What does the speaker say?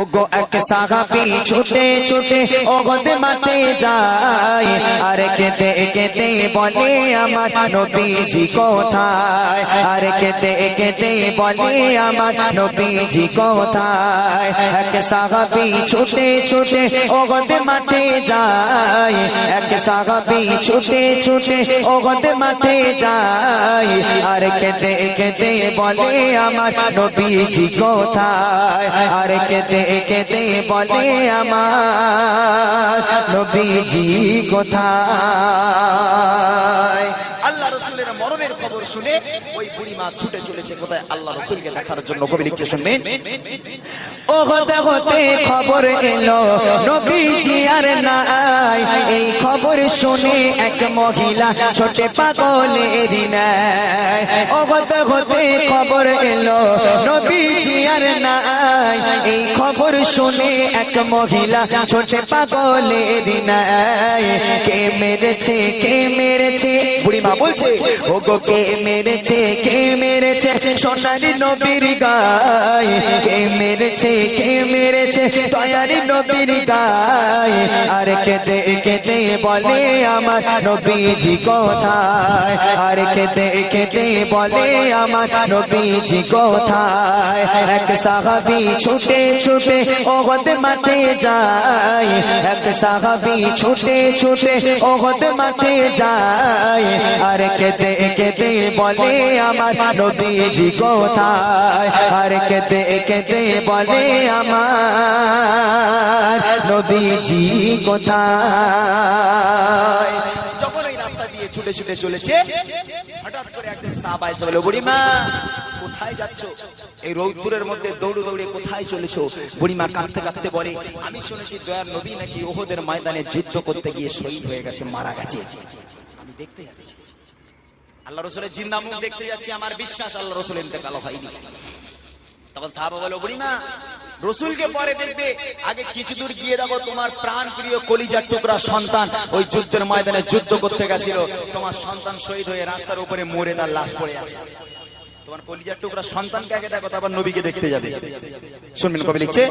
ওগো এক সাহাবি ছুটে ছুটে ওগদে মাঠে যায়। আর কেতে কেতে বলে আমার নবীজি কোথায়? আর কেতে কেতে বলে আমার নবীজি কোথায়? এক সাহাবি ছুটে ছুটে ওগদে মাঠে যায়। এক সাহাবি ছুটে ছুটে ওগদে মাঠে যায়। আর কেতে কেতে বলে আমার নবীজি কোথায়? আর কেতে কেতে বলে আমার নবীজি কোথায়? মরণের খবর শুনে ওই বুড়ি মা ছুটে চলেছে। কোথায়? আল্লাহ রসুলকে দেখার জন্য। কবি লিখছে শুনবেন ও হতে হতে খবর এলো, নবীজি আর নাই। এই খবর শুনে এক মহিলা ছোটে পাগলের নাই ও হতে হতে খবর এলো, নবীজি আর নাই। এই খবর শুনে এক মহিলা ছোটে পাগলের নাই কে মেরেছে কে মেরেছে? বুড়ি মা বলছে ও গো কে মেরেছে কে মেরেছে সোনারি নবীর গায়। কে মেরেছে কে মেরেছে দয়ারি নবীর গায়। আর কেতে কেতে বলে আমার নবীজি কোথায়? আর কেতে কেতে বলে আমার নবীজি কোথায়? এক সাহাবি ছুটে ছুটে ওগদ মাঠে যায়। এক সাহাবি ছুটে ছুটে ওগদ মাঠে যায়। আর কেতে কেতে বলে আমার নবীজি কোথায় আর কেতে কেতে বলে আমার নবীজি কোথায়? যখন ওই রাস্তা দিয়ে ছুটে ছুটে চলেছে, হঠাৎ করে একজন সাহাবা এসে বলে, বুড়িমা, কোথায় যাচ্ছ? এই রৌদ্রের মধ্যে দৌড়ে দৌড়ে কোথায় চলেছো? বুড়িমা কাঁদতে কাঁদতে বলে, আমি শুনেছি দয়ার নবী নাকি ওহদের ময়দানে যুদ্ধ করতে গিয়ে শহীদ হয়ে গেছে, মারা গেছে। আমি দেখতে যাচ্ছি। আল্লাহ রসুলের জিন্দা মুখ দেখতে যাচ্ছি, আমার বিশ্বাস আল্লাহ রসুল ইন্তেকাল হয়নি। তখন সাহাবা বলো বুড়িমা, রসুলকে পরে দেখবে, আগে কিছু দূর গিয়ে দেখো, তোমার প্রাণ প্রিয় কলিজার টুকরা সন্তান ওই যুদ্ধের ময়দানে যুদ্ধ করতে গেছিল। তোমার সন্তান শহীদ হয়ে রাস্তার উপরে মরে তার লাশ পড়ে আছে। তোমার কলিজার টুকরা সন্তানকে আগে দেখো, তারপর নবীকে দেখতে যাবে। শুনবেন কবি লিখছে?